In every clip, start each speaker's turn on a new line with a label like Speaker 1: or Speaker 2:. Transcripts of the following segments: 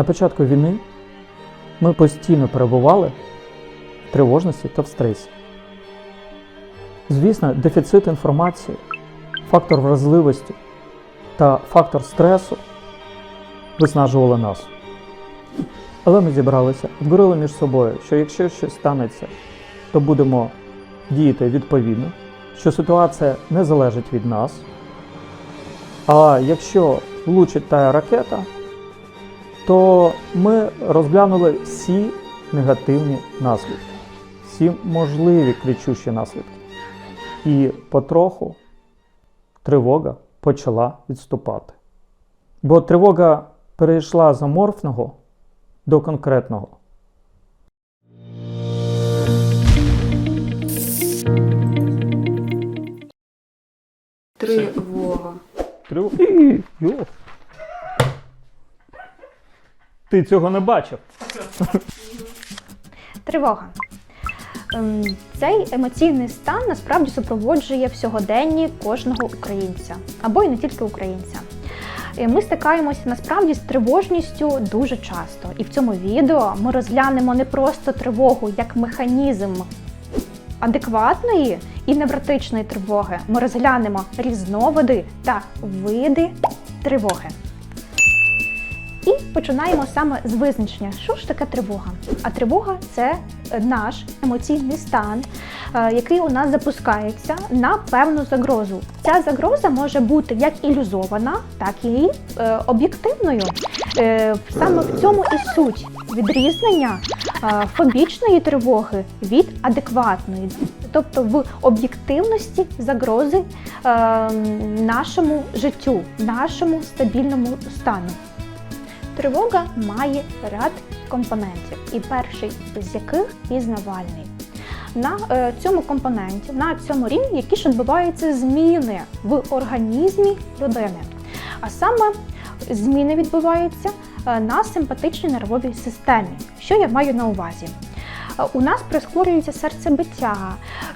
Speaker 1: На початку війни ми постійно перебували в тривожності та в стресі. Звісно, дефіцит інформації, фактор вразливості та фактор стресу виснажували нас. Але ми зібралися, говорили між собою, що якщо щось станеться, то будемо діяти відповідно, що ситуація не залежить від нас. А якщо влучить та ракета, то ми розглянули всі негативні наслідки, всі можливі кричущі наслідки. І потроху тривога почала відступати. Бо тривога перейшла з аморфного до конкретного.
Speaker 2: Тривога.
Speaker 1: Тривога. Ти цього не бачив?
Speaker 3: Тривога. Ем, Цей емоційний стан насправді супроводжує в сьогоденні кожного українця або й не тільки українця. Ми стикаємося насправді з тривожністю дуже часто. І в цьому відео ми розглянемо не просто тривогу як механізм адекватної і невротичної тривоги. Ми розглянемо різновиди та види тривоги. Починаємо саме з визначення, що ж таке тривога. А тривога це наш емоційний стан, е, який у нас запускається на певну загрозу. Ця загроза може бути як ілюзована, так і е, об'єктивною. Е, Саме в цьому і суть відрізнення е, фобічної тривоги від адекватної, тобто в об'єктивності загрози е, нашому життю, нашому стабільному стану. Тривога має ряд компонентів, і перший з яких пізнавальний. На е, цьому компоненті, на цьому рівні, які ж відбуваються зміни в організмі людини. А саме зміни відбуваються е, на симпатичній нервовій системі. Що я маю на увазі? Е, У нас прискорюється серцебиття,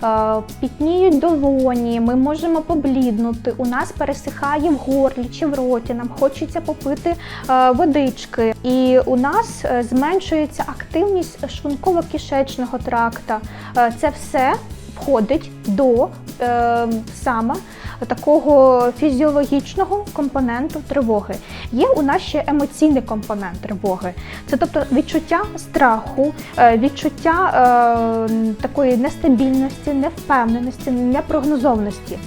Speaker 3: е, пітніють долоні, ми можемо побліднути, у нас пересихає в горлі чи в роті, нам хочеться попити е, водички. І у нас зменшується активність шлунково-кишечного тракта. Це все входить до саме такого фізіологічного компоненту тривоги. Є у нас ще емоційний компонент тривоги. Це тобто відчуття страху, е, відчуття е, такої нестабільності, невпевненості, непрогнозованості.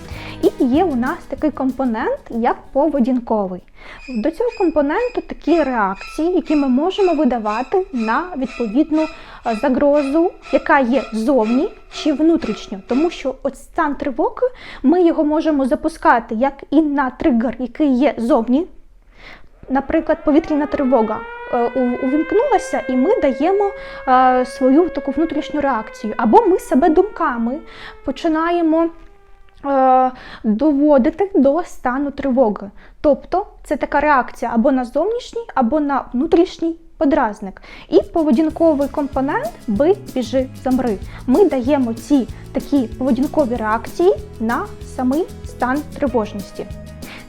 Speaker 3: І є у нас такий компонент, як поведінковий. До цього компоненту такі реакції, які ми можемо видавати на відповідну е, загрозу, яка є зовні чи внутрішньо. Тому що от стан тривоги ми його можемо запускати як і на тригер, який є зовні, наприклад, повітряна тривога е, увімкнулася, і ми даємо е, свою таку внутрішню реакцію. Або ми себе думками починаємо. Е, Доводити до стану тривоги. Тобто це така реакція або на зовнішній, або на внутрішній подразник. І поведінковий компонент бий, біжи, замри. Ми даємо ці такі поведінкові реакції на самий стан тривожності.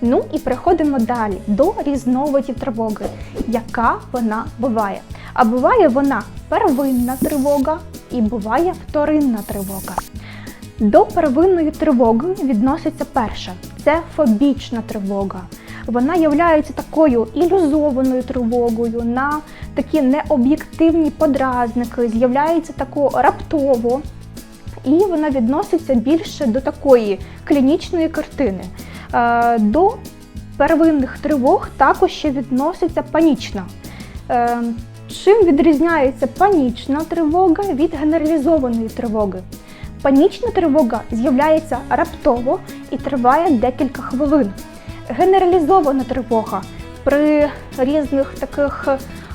Speaker 3: Ну і переходимо далі до різновидів тривоги, яка вона буває. А буває вона первинна тривога і буває вторинна тривога. До первинної тривоги відноситься перша це фобічна тривога. Вона є такою ілюзованою тривогою на такі необ'єктивні подразники, з'являється тако раптово, і вона відноситься більше до такої клінічної картини. Е, До первинних тривог також ще відноситься панічна. Е, Чим відрізняється панічна тривога від генералізованої тривоги? Панічна тривога з'являється раптово і триває декілька хвилин. Генералізована тривога при різних таких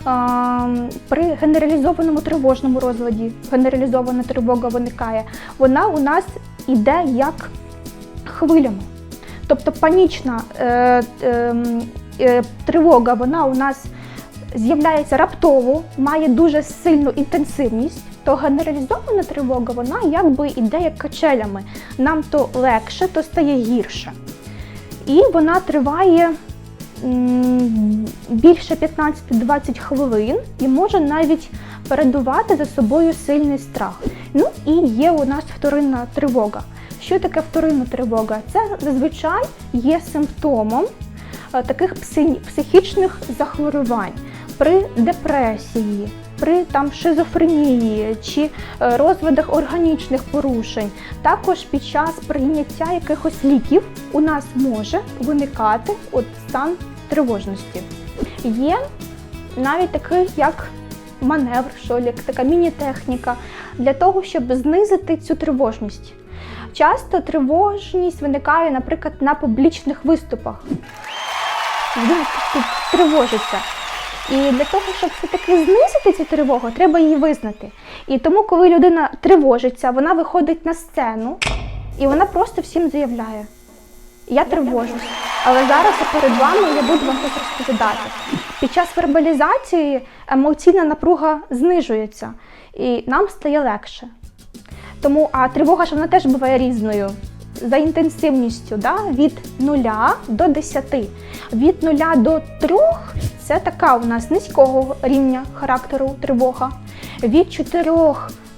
Speaker 3: а, при генералізованому тривожному розладі, генералізована тривога виникає, вона у нас іде як хвилями. Тобто панічна е, е, е, тривога, вона у нас з'являється раптово, має дуже сильну інтенсивність, то генералізована тривога, вона якби іде як качелями. Нам то легше, то стає гірше. І вона триває більше 15-20 хвилин і може навіть передувати за собою сильний страх. Ну і є у нас вторинна тривога. Що таке вторинна тривога? Це зазвичай є симптомом е, таких пси- психічних захворювань при депресії, при там шизофренії чи е, розвиток органічних порушень. Також під час прийняття якихось ліків у нас може виникати от стан тривожності. Є навіть такий як маневр, що як така міні-техніка для того, щоб знизити цю тривожність. Часто тривожність виникає, наприклад, на публічних виступах. Він тривожиться. І для того, щоб все-таки знизити цю тривогу, треба її визнати. І тому, коли людина тривожиться, вона виходить на сцену і вона просто всім заявляє: Я тривожусь. Але зараз перед вами я буду вам щось розповідати. Під час вербалізації емоційна напруга знижується і нам стає легше. Тому а тривога ж вона теж буває різною. За інтенсивністю да, від 0 до 10. Від 0 до 3 це така у нас низького рівня характеру тривога. Від 4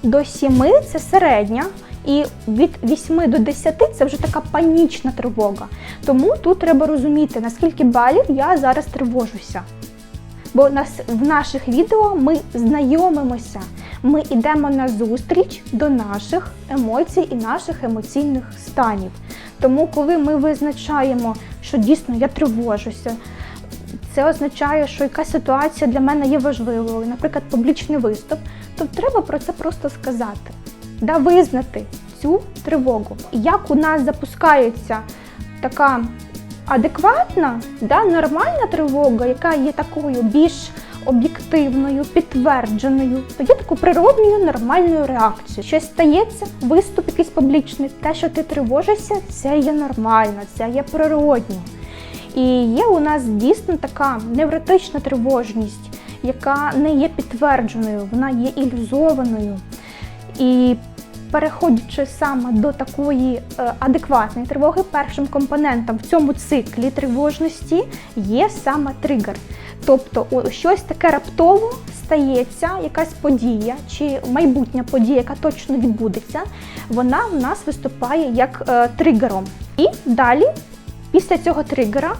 Speaker 3: до 7 це середня. І від 8 до 10 це вже така панічна тривога. Тому тут треба розуміти, наскільки балів я зараз тривожуся. Бо в наших відео ми знайомимося, ми йдемо на зустріч до наших емоцій і наших емоційних станів. Тому, коли ми визначаємо, що дійсно я тривожуся, це означає, що якась ситуація для мене є важливою, наприклад, публічний виступ, то треба про це просто сказати, да визнати цю тривогу. Як у нас запускається така адекватна, да, нормальна тривога, яка є такою більш об'єктивною, підтвердженою, то є такою природною нормальною реакцією. Щось стається, виступ якийсь публічний, те, що ти тривожишся, це є нормально, це є природньо. І є у нас дійсно така невротична тривожність, яка не є підтвердженою, вона є ілюзованою. І переходячи саме до такої е, адекватної тривоги, першим компонентом в цьому циклі тривожності є саме тригер. Тобто щось таке раптово стається, якась подія чи майбутня подія, яка точно відбудеться, вона в нас виступає як е, тригером. І далі, після цього тригера,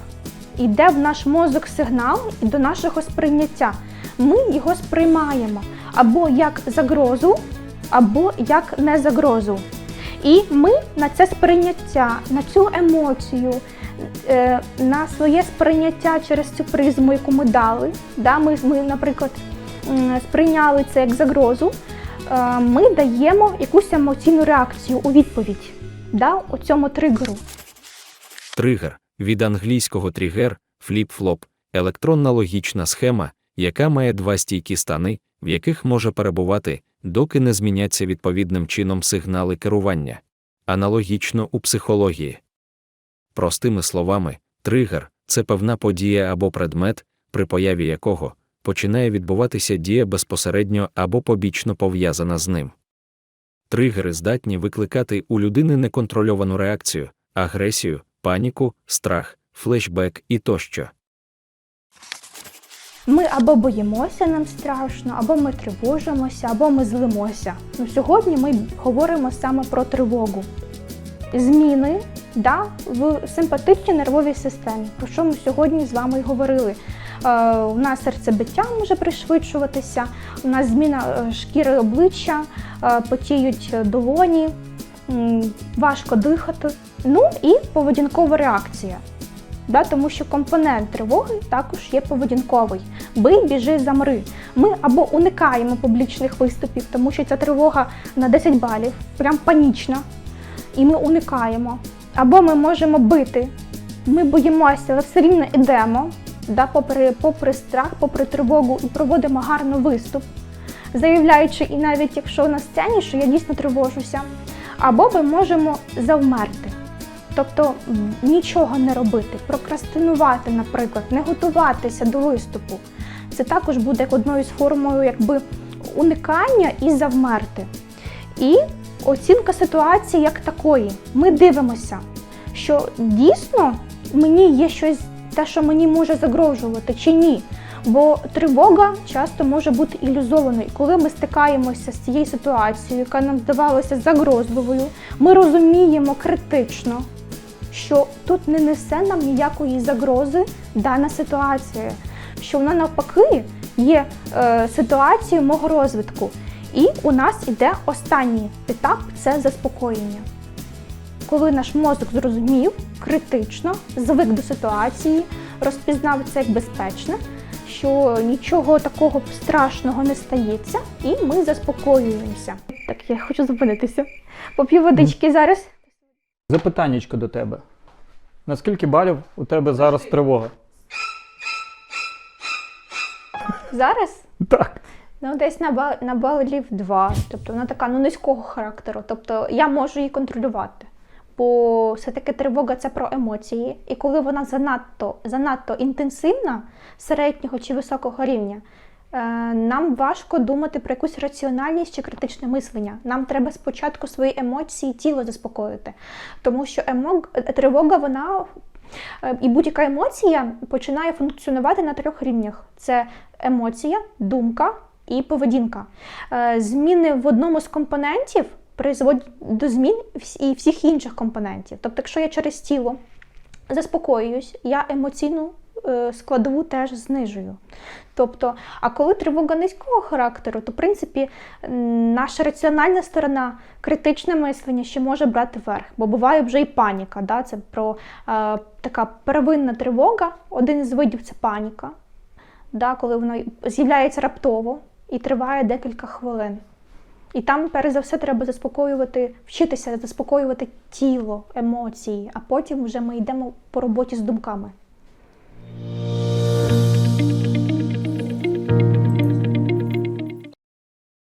Speaker 3: йде в наш мозок сигнал і до нашого сприйняття. Ми його сприймаємо або як загрозу, або як не загрозу. І ми на це сприйняття, на цю емоцію, е, на своє сприйняття через цю призму, яку ми дали. Да, ми, ми, наприклад, сприйняли це як загрозу, е, ми даємо якусь емоційну реакцію у відповідь да, у цьому тригеру.
Speaker 2: Тригер від англійського тригер, фліп-флоп, електронна логічна схема, яка має два стійкі стани, в яких може перебувати, доки не зміняться відповідним чином сигнали керування. Аналогічно у психології. Простими словами, тригер це певна подія або предмет, при появі якого починає відбуватися дія безпосередньо або побічно пов'язана з ним. Тригери здатні викликати у людини неконтрольовану реакцію, агресію, паніку, страх, флешбек і тощо.
Speaker 3: Ми або боїмося, нам страшно, або ми тривожимося, або ми злимося. Ну, сьогодні ми говоримо саме про тривогу. Зміни да, в симпатичній нервовій системі, про що ми сьогодні з вами й говорили. Е, у нас серцебиття може пришвидшуватися, у нас зміна е, шкіри обличчя, е, потіють долоні, важко дихати. Ну і поведінкова реакція. Да, тому що компонент тривоги також є поведінковий. Бий, біжи, замри. Ми або уникаємо публічних виступів, тому що ця тривога на 10 балів, прям панічна, і ми уникаємо. Або ми можемо бити, ми боїмося, але все рівно йдемо, да, попри, попри страх, попри тривогу, і проводимо гарно виступ, заявляючи, і навіть якщо на сцені, що я дійсно тривожуся. Або ми можемо завмерти. Тобто нічого не робити, прокрастинувати, наприклад, не готуватися до виступу. Це також буде одною з формою якби уникання і завмерти. І оцінка ситуації як такої. Ми дивимося, що дійсно мені є щось те, що мені може загрожувати, чи ні. Бо тривога часто може бути ілюзованою. І коли ми стикаємося з цією ситуацією, яка нам здавалася загрозливою, ми розуміємо критично, що тут не несе нам ніякої загрози дана ситуація, що вона навпаки є е, ситуацією мого розвитку. І у нас іде останній етап це заспокоєння. Коли наш мозок зрозумів критично, звик до ситуації, розпізнав це як безпечне, що нічого такого страшного не стається, і ми заспокоюємося. Так, я хочу зупинитися. Поп'ю водички зараз.
Speaker 1: Запитаннячко до тебе. На скільки балів у тебе зараз тривога?
Speaker 3: Зараз
Speaker 1: Так.
Speaker 3: Ну, десь на, ба- на балів 2. Тобто вона така ну, низького характеру. Тобто я можу її контролювати. Бо все-таки тривога це про емоції. І коли вона занадто, занадто інтенсивна, середнього чи високого рівня, нам важко думати про якусь раціональність чи критичне мислення. Нам треба спочатку свої емоції, тіло заспокоїти. Тому що емог... тривога, вона е, і будь-яка емоція починає функціонувати на трьох рівнях: це емоція, думка і поведінка. Е, Зміни в одному з компонентів призводять до змін і всіх інших компонентів. Тобто, якщо я через тіло заспокоююсь, я емоційну е, складову теж знижую. Тобто, а коли тривога низького характеру, то в принципі наша раціональна сторона, критичне мислення ще може брати верх, бо буває вже і паніка. Да? Це про е, така первинна тривога. Один із видів це паніка, да? коли вона з'являється раптово і триває декілька хвилин. І там, перш за все, треба заспокоювати, вчитися заспокоювати тіло, емоції, а потім вже ми йдемо по роботі з думками. Thank you.